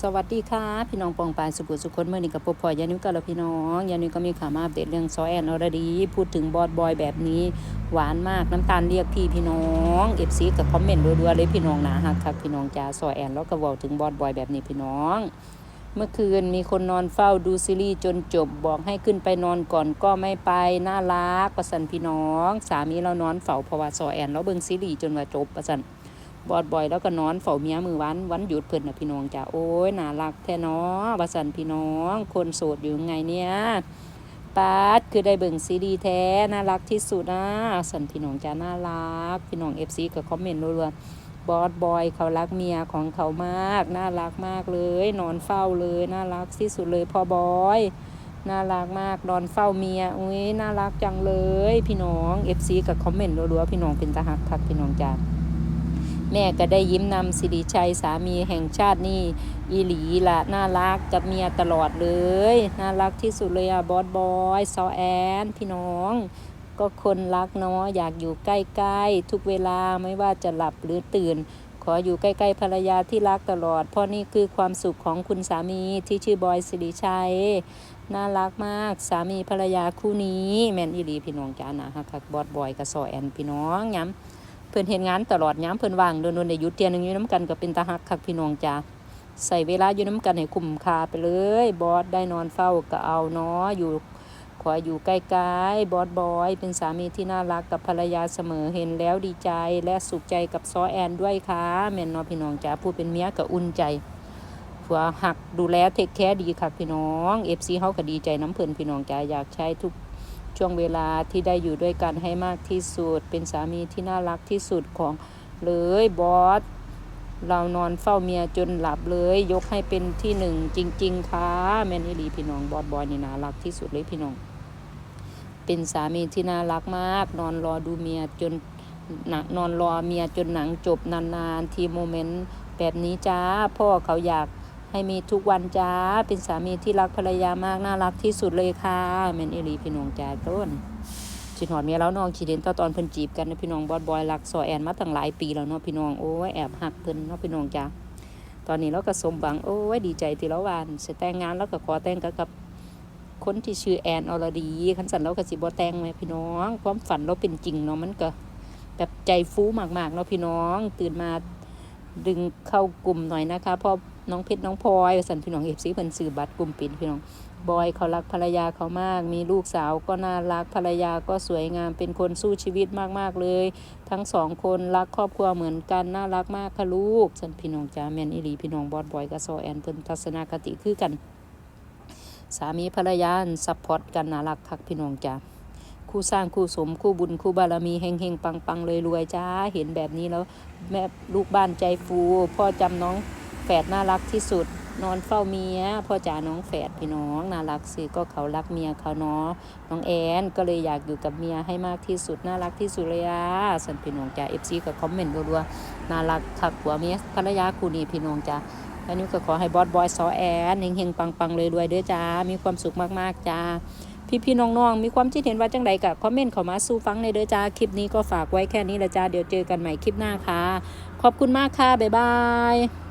สวัสดีค่ะ พี่น้องปองปายสุขุสุขคนเมื่อนี้กับปพอยานิวกันแล้วพี่น้องยานิวก็มีข่าวมาอัปเดตเรื่องซอแอนอรดี พูดถึงบอดบอยแบบนี้ หวานมากน้ำตาลเรียกพี่พี่น้องเอฟซีกับคอมเมนต์รัวๆเลยพี่น้องนะฮักคักพี่น้องจ้าซอแอนแล้วก็บอกถึงบอดบอยแบบนี้พี่น้อง เมื่อคืนมีคนนอนเฝ้าดูซีรีส์จนจบบอกให้ขึ้นไปนอนก่อนก็ไม่ไปน่ารักประสันพี่น้อง สามีเรานอนเฝ้าเพราะว่าซอแอนเราเบิ่งซีรีส์จนว่าจบประสัน บอดบ่อยแล้วก็นอนเฝ้าเมียมือวันวันหยุดเพิ่นนะพี่น้องจ้ะโอ้ยน่ารักแท้เนาะบาสันพี่น้อง คนโสดอยู่ไงเนี่ยปาดคือได้เบิ่งซีดีแท้น่ารักที่สุดนะสันพี่น้องจ้ะน่ารัก พี่น้องเอฟซีก็คอมเมนต์รัวๆบอดบอยเขารักเมียของเขามาก น่ารักมากเลย นอนเฝ้าเลยน่ารักที่สุดเลยพ่อบอยน่ารักมากนอนเฝ้าเมียอุ้ยน่ารักจังเลย พี่น้องเอฟซีก็คอมเมนต์รัวๆพี่น้องเป็นตาหักคักพี่น้องจ้ะ แม่ก็ได้ยิ้มนำสิริชัยสามีแห่งชาตินี่อีหลีละน่ารักกับเมียตลอดเลย น่ารักที่สุดเลยอะบอสบอยซอแอน พี่น้อง ก็คนรักเนาะอยากอยู่ใกล้ๆ ทุกเวลาไม่ว่าจะหลับหรือตื่น ขออยู่ใกล้ๆภรรยาที่รักตลอด เพราะนี่คือความสุขของคุณสามีที่ชื่อบอยสิริชัยน่ารักมากสามีภรรยาคู่นี้ แมนอีหลีพี่น้องจ้านะฮักคักบอสบอยกับซอแอนพี่น้องย้ำ เพิ่นเฮ็ดงานตลอดย้ำเพิ่นว่างโดนๆได้ยุดเที่ยหนึงอยู่น้ำกันก็เป็นตาฮักคักพี่น้องจ้าใส่เวลาอยู่น้ำกันให้คุ้มค่าไปเลย บอสได้นอนเฝ้าก็เอาเนาะอยู่ขออยู่ใกล้ๆบอสบอย เป็นสามีที่น่ารักกับภรรยาเสมอเห็นแล้วดีใจและสุขใจกับซอแอนด้วยค่ะแม่นนาะพี่น้องจ้าผู้เป็นเมียก็อุ่นใจผัวหักดูแลเทคแคร์ดีค่ะพี่น้อง FC เฮาก็ดีใจน้ำเพิ่นพี่น้องจ้าอยากใช้ทุก ช่วงเวลาที่ได้อยู่ด้วยกันให้มากที่สุด เป็นสามีที่น่ารักที่สุดของเลยบอสเรานอนเฝ้าเมียจนหลับเลย ยกให้เป็นที่หนึ่งจริง ๆค่ะแมนอีหลีพี่น้องบอสบอยนี่น่ารักที่สุดเลยพี่น้อง เป็นสามีที่น่ารักมาก นอนรอดูเมียจนหนังนอนรอเมียจนหนังจบนานๆ ทีโมเมนต์แบบนี้จ้า พ่อเขาอยาก ให้มีทุกวันจ้า เป็นสามีที่รักภรรยามาก น่ารักที่สุดเลยค่ะแมนอีหลีพี่น้องจ้าต้นชินหอดเมียแล้วน้องชีเดนตอนตอนเพิ่นจีบกันนะพี่น้องบอสบอยรักซอแอนมาตั้งหลายปีแล้วเนาะพี่น้องโอ้ยแอบหักเพิ่นเนาะพี่น้องจ้าตอนนี้เราก็สมหวังโอ้ยดีใจที่เราวานเสิแต่งงานแล้วก็ขอแต่งกับกับคนที่ชื่อแอนอรดีคันสันเราก็สิบ่แต่งแม่พี่น้องความฝันเราเป็นจริงเนาะมันก็แบบใจฟูมากๆเนาะพี่น้อง ตื่นมา ดึงเข้ากลุ่มหน่อยนะคะเพราะน้องเพชรน้องพลอยสันพี่น้องเอฟซีเพิ่นซื้อบัตรกลุ่มปิดพี่น้องบอยเขารักภรรยาเขามาก มีลูกสาวก็น่ารักภรรยาก็สวยงามเป็นคนสู้ชีวิตมากๆเลย ทั้งสองคนรักครอบครัวเหมือนกันน่ารักมากค่ะลูกสันพี่น้องจ้าแมนอีหลีพี่น้องบอดบอยกับโซแอนเพิ่นทัศนคติคือกัน สามีภรรยาซัพพอร์ตกันน่ารักคักพี่น้องจ้า คู่สร้างคู่สมคู่บุญคู่บารมีเฮงเฮงปังปังเลยรวยจ้าเห็นแบบนี้แล้วแม่ลูกบ้านใจฟู พ่อจำน้องแฝดน่ารักที่สุด นอนเฝ้าเมียพ่อจ๋าน้องแฝดพี่น้องน่ารักสิก็เขารักเมียเขาเนาะน้องแอนก็เลยอยากอยู่กับเมียให้มากที่สุดน่ารักที่สุดเลยอะสันพี่น้องจ้าเอฟซีก็คอมเมนต์รัวๆน่ารักคักหัวเมียภรรยาคู่นี้พี่น้องจ้าอันนี้ก็ขอให้บอสบอยซอแอนเฮงเฮงปังปังเลยรวยๆเด้อจ้ามีความสุขมากๆจ้า พี่ๆน้องๆมีความคิดเห็นว่าจังใดกับคอมเมนต์เข้ามาสู้ฟังในเด้อจ้าคลิปนี้ก็ฝากไว้แค่นี้ละจ้าเดี๋ยวเจอกันใหม่คลิปหน้าค่ะ ขอบคุณมากค่ะบ๊ายบาย